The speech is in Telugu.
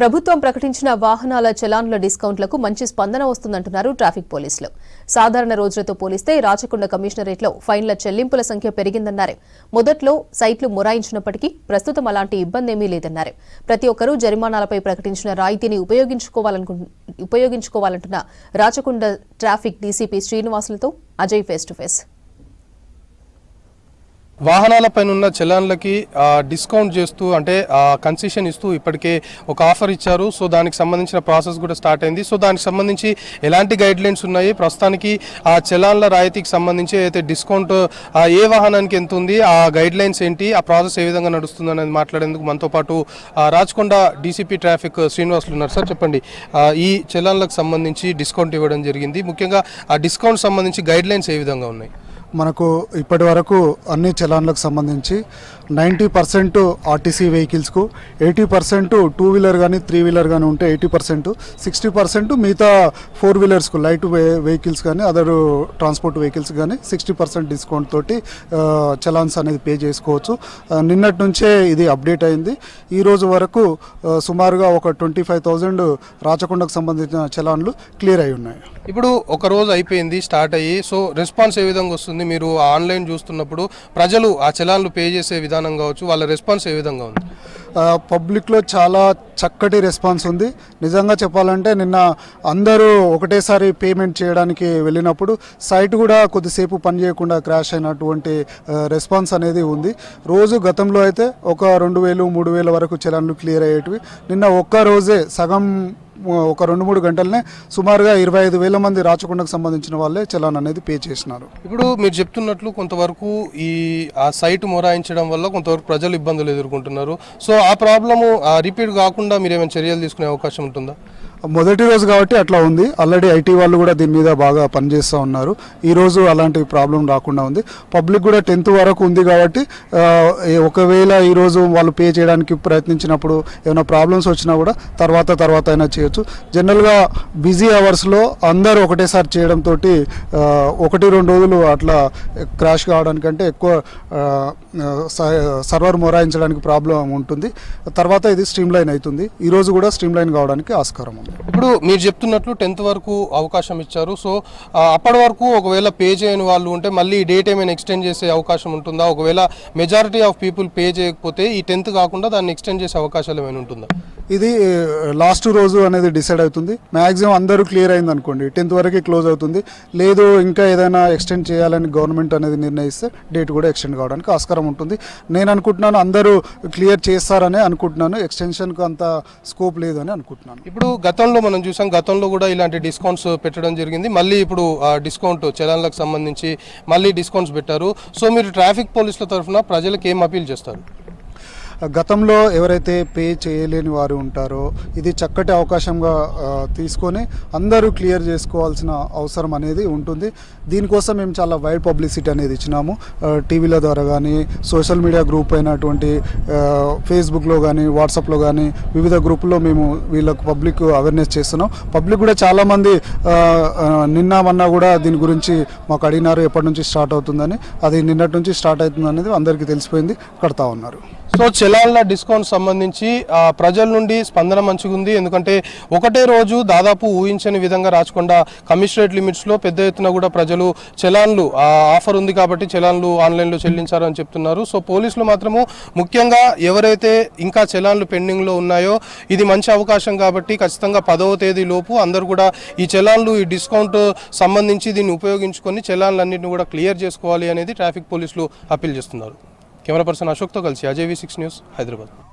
ప్రభుత్వం ప్రకటించిన వాహనాల చలాన్ల డిస్కౌంట్లకు మంచి స్పందన వస్తుందంటున్నారు ట్రాఫిక్ పోలీసులు. సాధారణ రోజులతో పోలిస్తే రాచకొండ కమిషనరేట్లో ఫైన్ల చెల్లింపుల సంఖ్య పెరిగిందన్నారు. మొదట్లో సైట్లు మొరాయించినప్పటికీ ప్రస్తుతం అలాంటి ఇబ్బంది ఏమీ లేదన్నారు. ప్రతి ఒక్కరూ జరిమానాలపై ప్రకటించిన రాయితీని ఉపయోగించుకోవాలనుకు ఉపయోగించుకోవాలంటున్న రాచకొండ ట్రాఫిక్ డీసీపీ శ్రీనివాసులతో అజయ్ ఫేస్ టు ఫేస్. వాహనాలపైన ఉన్న చలాన్లకి డిస్కౌంట్ చేస్తూ అంటే కన్సెషన్ ఇస్తూ ఇప్పటికే ఒక ఆఫర్ ఇచ్చారు. సో దానికి సంబంధించిన ప్రాసెస్ కూడా స్టార్ట్ అయింది. సో దానికి సంబంధించి ఎలాంటి గైడ్ లైన్స్ ఉన్నాయి? ప్రస్తుతానికి ఆ చలాన్ల రాయితీకి సంబంధించి అయితే డిస్కౌంట్ ఏ వాహనానికి ఎంత ఉంది ఆ గైడ్ లైన్స్ ఏంటి ఆ ప్రాసెస్ ఏ విధంగా నడుస్తుంది అనేది మాట్లాడేందుకు మనతో పాటు రాచకొండ డీసీపీ ట్రాఫిక్ శ్రీనివాసులు ఉన్నారు. సార్ చెప్పండి. ఈ చలాన్లకు సంబంధించి డిస్కౌంట్ ఇవ్వడం జరిగింది. ముఖ్యంగా ఆ డిస్కౌంట్ సంబంధించి గైడ్ లైన్స్ ఏ విధంగా ఉన్నాయి? మనకు ఇప్పటి వరకు అన్ని చలాన్లకు సంబంధించి నైంటీ పర్సెంట్ ఆర్టీసీ వెహికల్స్కు ఎయిటీ పర్సెంట్ టూ వీలర్ కానీ త్రీ వీలర్ కానీ ఉంటే ఎయిటీ పర్సెంట్ సిక్స్టీ పర్సెంట్ మిగతా ఫోర్ వీలర్స్కు లైట్ వెహికల్స్ కానీ అదర్ ట్రాన్స్పోర్ట్ వెహికల్స్ కానీ సిక్స్టీ పర్సెంట్ డిస్కౌంట్ తోటి చలాన్స్ అనేది పే చేసుకోవచ్చు. నిన్నటి నుంచే ఇది అప్డేట్ అయింది. ఈ రోజు వరకు సుమారుగా ఒక ట్వంటీ ఫైవ్ థౌజండ్ రాచకొండకు సంబంధించిన చలాన్లు క్లియర్ అయి ఉన్నాయి. ఇప్పుడు ఒక రోజు అయిపోయింది స్టార్ట్ అయ్యి. సో రెస్పాన్స్ ఏ విధంగా వస్తుంది? మీరు ఆన్లైన్ చూస్తున్నప్పుడు ప్రజలు ఆ చలాన్లు పే చేసే విధానం కావచ్చు వాళ్ళ రెస్పాన్స్ ఏ విధంగా ఉంది? పబ్లిక్లో చాలా చక్కటి రెస్పాన్స్ ఉంది. నిజంగా చెప్పాలంటే నిన్న అందరూ ఒకటేసారి పేమెంట్ చేయడానికి వెళ్ళినప్పుడు సైట్ కూడా కొద్దిసేపు పనిచేయకుండా క్రాష్ అయినటువంటి రెస్పాన్స్ అనేది ఉంది. రోజు గతంలో అయితే ఒక రెండు వేలు మూడు వేల వరకు చలాన్లు క్లియర్ అయ్యేటివి. నిన్న ఒక్క రోజే సగం ఒక రెండు మూడు గంటలనే సుమారుగా ఇరవై ఐదు వేల మంది రాచకొండకు సంబంధించిన వాళ్ళే చలాన్ అనేది పే చేసినారు. ఇప్పుడు మీరు చెప్తున్నట్లు కొంతవరకు ఈ ఆ సైట్ మొరాయించడం వల్ల కొంతవరకు ప్రజలు ఇబ్బందులు ఎదుర్కొంటున్నారు. సో ఆ ప్రాబ్లము రిపీట్ కాకుండా మీరు ఏమైనా చర్యలు తీసుకునే అవకాశం ఉంటుందా? మొదటి రోజు కాబట్టి అట్లా ఉంది. ఆల్రెడీ ఐటీ వాళ్ళు కూడా దీని మీద బాగా పనిచేస్తూ ఉన్నారు. ఈ రోజు అలాంటి ప్రాబ్లం రాకుండా ఉంది. పబ్లిక్ కూడా టెన్త్ వరకు ఉంది కాబట్టి ఒకవేళ ఈరోజు వాళ్ళు పే చేయడానికి ప్రయత్నించినప్పుడు ఏమైనా ప్రాబ్లమ్స్ వచ్చినా కూడా తర్వాత తర్వాత అయినా చేయొచ్చు. జనరల్గా బిజీ అవర్స్లో అందరూ ఒకటేసారి చేయడంతో ఒకటి రెండు రోజులు అట్లా క్రాష్ కావడానికంటే ఎక్కువ స- సర్వర్ మొరాయించడానికి ప్రాబ్లం ఉంటుంది. తర్వాత ఇది స్ట్రీమ్ లైన్ అవుతుంది ఈరోజు కూడా స్ట్రీమ్ లైన్ కావడానికి ఆస్కారం ఉంది. ఇప్పుడు మీరు చెప్తున్నట్లు టెన్త్ వరకు అవకాశం ఇచ్చారు. సో అప్పటి వరకు ఒకవేళ పే చేయని వాళ్ళు ఉంటే మళ్ళీ డేట్ ఏమైనా ఎక్స్టెండ్ చేసే అవకాశం ఉంటుందా? ఒకవేళ మెజారిటీ ఆఫ్ పీపుల్ పే చేయకపోతే ఈ టెన్త్ కాకుండా దాన్ని ఎక్స్టెండ్ చేసే అవకాశాలు ఏమైనా ఉంటుందా? ఇది లాస్ట్ రోజు అనేది డిసైడ్ అవుతుంది. మ్యాక్సిమం అందరూ క్లియర్ అయింది అనుకోండి టెన్త్ వరకే క్లోజ్ అవుతుంది. లేదు ఇంకా ఏదైనా ఎక్స్టెండ్ చేయాలని గవర్నమెంట్ అనేది నిర్ణయిస్తే డేట్ కూడా ఎక్స్టెండ్ కావడానికి ఆస్కారం ఉంటుంది. నేను అనుకుంటున్నాను అందరూ క్లియర్ చేస్తారనే అనుకుంటున్నాను. ఎక్స్టెన్షన్కు అంత స్కోప్ లేదని అనుకుంటున్నాను. ఇప్పుడు గతంలో మనం చూసాం గతంలో కూడా ఇలాంటి డిస్కౌంట్స్ పెట్టడం జరిగింది. మళ్ళీ ఇప్పుడు డిస్కౌంట్ చలాన్లకు సంబంధించి మళ్ళీ డిస్కౌంట్స్ పెట్టారు. సో మీరు ట్రాఫిక్ పోలీసుల తరఫున ప్రజలకు ఏం అపీల్ చేస్తారు? గతంలో ఎవరైతే పే చేయలేని వారు ఉంటారో ఇది చక్కటి అవకాశంగా తీసుకొని అందరూ క్లియర్ చేసుకోవాల్సిన అవసరం అనేది ఉంటుంది. దీనికోసం మేము చాలా వైడ్ పబ్లిసిటీ అనేది ఇచ్చినాము. టీవీల ద్వారా కానీ సోషల్ మీడియా గ్రూప్ అయినటువంటి ఫేస్బుక్లో కానీ వాట్సాప్లో కానీ వివిధ గ్రూపుల్లో మేము వీళ్ళకు పబ్లిక్ అవేర్నెస్ చేస్తున్నాం. పబ్లిక్ కూడా చాలామంది నిన్న మొన్న కూడా దీని గురించి మాకు అడిగినారు ఎప్పటి నుంచి స్టార్ట్ అవుతుందని. అది నిన్నటి నుంచి స్టార్ట్ అవుతుంది అనేది అందరికీ తెలిసిపోయింది కడతా ఉన్నారు. సో చెలాల డిస్కౌంట్ సంబంధించి ప్రజల నుండి స్పందన మంచిగా ఉంది ఎందుకంటే ఒకటే రోజు దాదాపు ఊహించని విధంగా రాచకొండ కమిషనరేట్ లిమిట్స్లో పెద్ద ఎత్తున కూడా ప్రజలు చలాన్లు ఆఫర్ ఉంది కాబట్టి చలాన్లు ఆన్లైన్లో చెల్లించారని చెప్తున్నారు. సో పోలీసులు మాత్రము ముఖ్యంగా ఎవరైతే ఇంకా చలాన్లు పెండింగ్లో ఉన్నాయో ఇది మంచి అవకాశం కాబట్టి ఖచ్చితంగా పదవ తేదీ లోపు అందరూ కూడా ఈ చలాన్లు ఈ డిస్కౌంట్ సంబంధించి దీన్ని ఉపయోగించుకొని చలాన్లన్నింటినీ కూడా క్లియర్ చేసుకోవాలి అనేది ట్రాఫిక్ పోలీసులు అప్పీల్ చేస్తున్నారు. Camera person Ashok Tokalasi Ajay V six news Hyderabad.